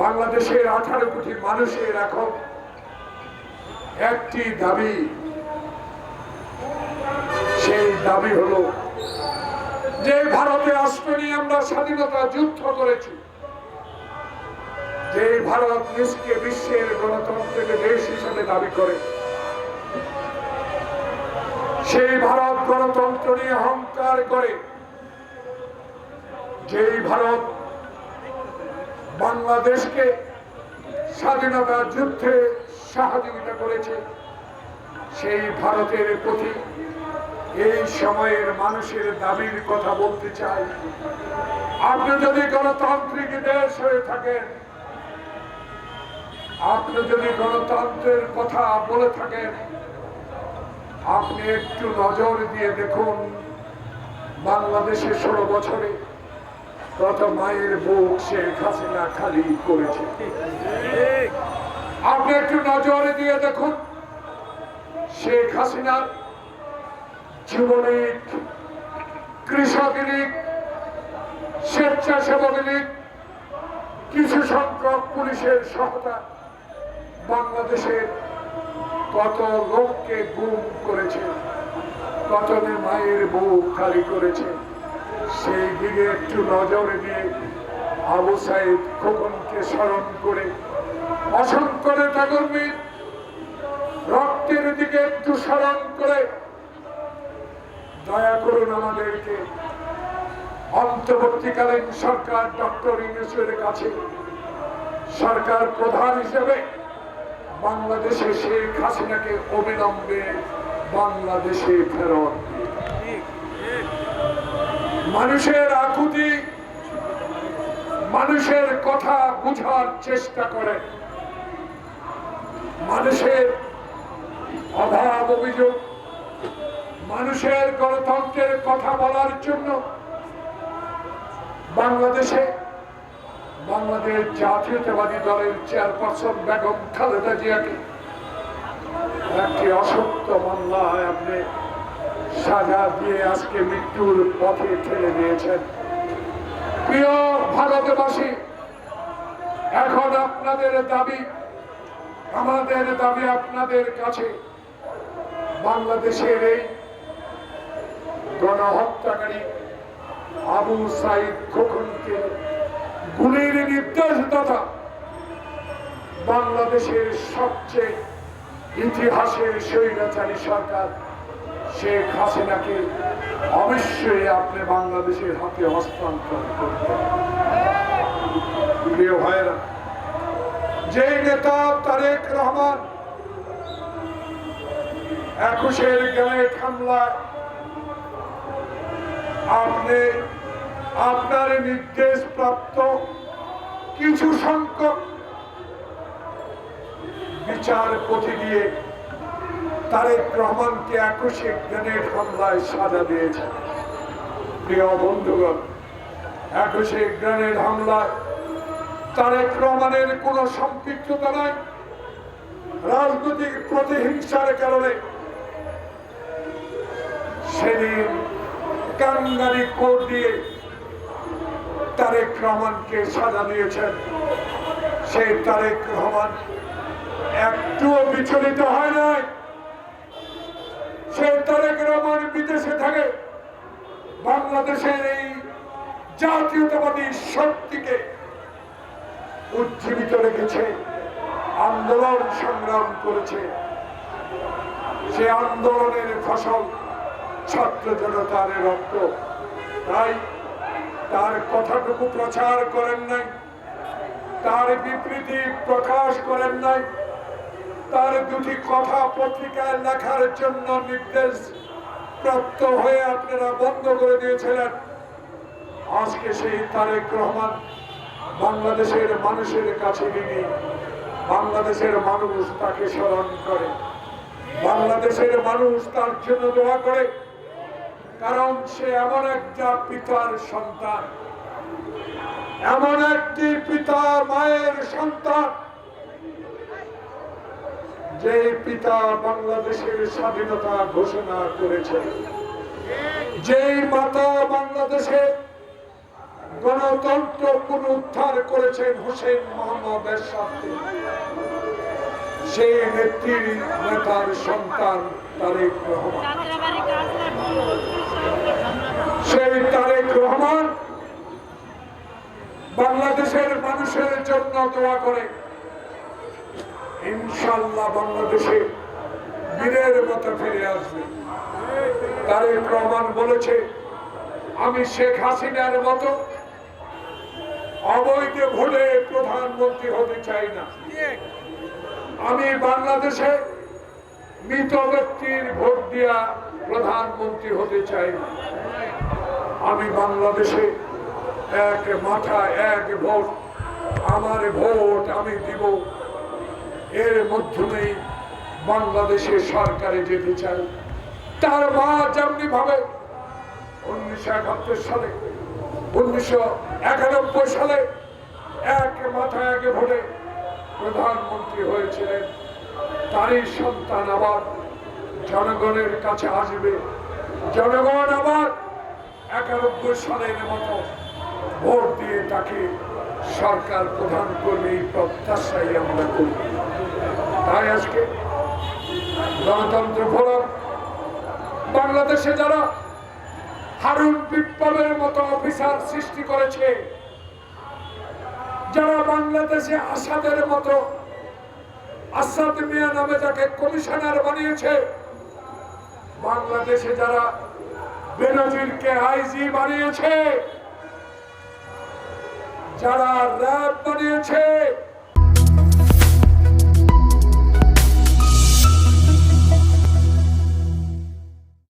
বাংলাদেশের আঠারো কোটি মানুষের এখন একটি দাবি। সেই দাবি হলো যে ভারতে আসবে নিয়ে আমরা স্বাধীনতা যুদ্ধ করেছি। যে ভারত নিজকে বিশ্বের গণতন্ত্রের দেশ হিসেবে দাবি করে। সেই ভারত গণতন্ত্র নিয়ে অহংকার করে। যেই ভারত বাংলাদেশকে স্বাধীনতা যুদ্ধে সহযোগিতা করেছে, সেই ভারতের প্রতি এই সময়ের মানুষের দাবির কথা বলতে চাই। আপনি যদি গণতান্ত্রিক দেশ হয়ে থাকেন, আপনি যদি গণতন্ত্রের কথা বলে থাকেন, আপনি একটু নজর দিয়ে দেখুন, বাংলাদেশে ষোলো বছরে কত মায়ের বুক শেখ হাসিনা খালি করেছে। আপনি একটু নজর দিয়ে দেখুন, শেখ হাসিনার যুবলীগ কৃষক লীগ স্বেচ্ছাসেবক লীগ, কিছু সংখ্যক পুলিশের সহতা বাংলাদেশের কত লোককে গুম করেছে কত মায়ের বুক খালি করেছে। সেই দিকে একটু নজরে দিয়ে আবু সাইদ খোকনকে স্মরণ করে অসংখ্য নেতা কর্মীর রক্তের দিকে একটু স্মরণ করে, দয়া করুন আমাদেরকে অন্তর্বর্তীকালীন সরকার ডক্টর ইউনুসের কাছে, সরকার প্রধান হিসেবে বাংলাদেশে শেখ হাসিনাকে অবিলম্বে বাংলাদেশে ফেরত। মানুষের আকুতি, মানুষের কথা বুঝার চেষ্টা করে। মানুষের অভাব অভিযোগ, মানুষের গণতন্ত্রের কথা বলার জন্য বাংলাদেশে বাংলাদেশ জাতীয়তাবাদী দলের চেয়ারপারসন বেগম খালেদা জিয়াকে একটি অসত্য মামলায় আপনি সাজা দিয়ে আজকে মৃত্যুর পথে ঠেলে দিয়েছেন। প্রিয় ভারতবাসী, এখন আপনাদের দাবি, আমাদের দাবি আপনাদের কাছে। বাংলাদেশের এই গণহত্যাকারী আবু সাইদ খোকনকে গুলির নির্দেশদাতা বাংলাদেশের সবচেয়ে ইতিহাসের স্বৈরাচারী সরকার শেখ হাসিনাকে অবশ্যই আপনি বাংলাদেশের হাতে হস্তান্তর করতে যে নেতা তারেক রহমান একুশের গ্রেনেড হামলায় আপনি আপনার নির্দেশ প্রাপ্ত কিছু সংখ্যক বিচারপতি দিয়ে তারেক রহমানকে একুশে গ্রেনেড হামলায় সাজা দিয়েছে। প্রিয় বন্ধুগণ একুশে গ্রেনেড হামলায় তারেক রহমানের কোনো সম্পৃক্ততা নাই। রাজনৈতিক প্রতিহিংসার কারণে সেদিন কাঙ্গারি কোর্ট দিয়ে তারেক রহমানকে সাজা দিয়েছেন। সেই তারেক রহমান একটুও বিচলিত হয় নাই। সে তারেক রহমান বিদেশে থাকে। বাংলাদেশের এই জাতীয়তাবাদী শক্তিকে উজ্জীবিত রেখেছে, আন্দোলন সংগ্রাম করেছে। সে আন্দোলনের ফসল ছাত্র জনতার রক্ত। তাই তার কথাটুকু প্রচার করেন নাই, তার বিবৃতি প্রকাশ করেন নাই। তার দুটি কথা পত্রিকায় লেখার জন্য নির্দেশ প্রাপ্ত হয়ে আপনারা বন্ধ করে দিয়েছিলেন। আজকে সেই তারেক রহমান বাংলাদেশের মানুষের কাছে ঋণী বাংলাদেশের মানুষ তাকে স্মরণ করে। বাংলাদেশের মানুষ তার জন্য দোয়া করে, কারণ সে এমন একটা পিতার সন্তান। এমন একটি পিতা মায়ের সন্তান যে পিতা বাংলাদেশের স্বাধীনতা ঘোষণা করেছে যেই মাতা বাংলাদেশের গণতন্ত্র পুনরুদ্ধার করেছেন হোসেন মোহাম্মদ সেই নেত্রীর নেতার সন্তান তারেক রহমান। সেই তারেক রহমান বাংলাদেশের মানুষের জন্য দোয়া করে ইনশাল্লাহ বাংলাদেশে বীরের মতো ফিরে আসবে। তারেক রহমান বলেছে, আমি শেখ হাসিনার মতো অবৈধ ভোটে প্রধানমন্ত্রী হতে চাই না। আমি বাংলাদেশে মৃত ব্যক্তির ভোট দিয়া প্রধানমন্ত্রী হতে চাই না। আমি বাংলাদেশে এক মাথা এক ভোট, আমার ভোট আমি দিব। এর মাধ্যমেই বাংলাদেশের সরকারে যেতে চাই তার মা যেমনি ভাবে উনিশশো একাত্তর সালে, উনিশশো একানব্বই সালে এক মাথা এক ভোটে প্রধানমন্ত্রী হয়েছিলেন, তারই সন্তান আবার জনগণের কাছে আসবে। জনগণ আবার একানব্বই সালের মতো ভোট দিয়ে তাকে সরকার প্রধান করবে এই প্রত্যাশাই আমরা করি। তাই আজকে গণতন্ত্র ফোরাম, বাংলাদেশে যারা হারুন বিপ্লবের মতো অফিসার সৃষ্টি করেছে, যারা বাংলাদেশে আসাদের মতো আসাদ মিয়া নামে যাকে কমিশনার বানিয়েছে, বাংলাদেশে যারা বেনজিরকে আইজি বানিয়েছে যারা র্যাব বানিয়েছে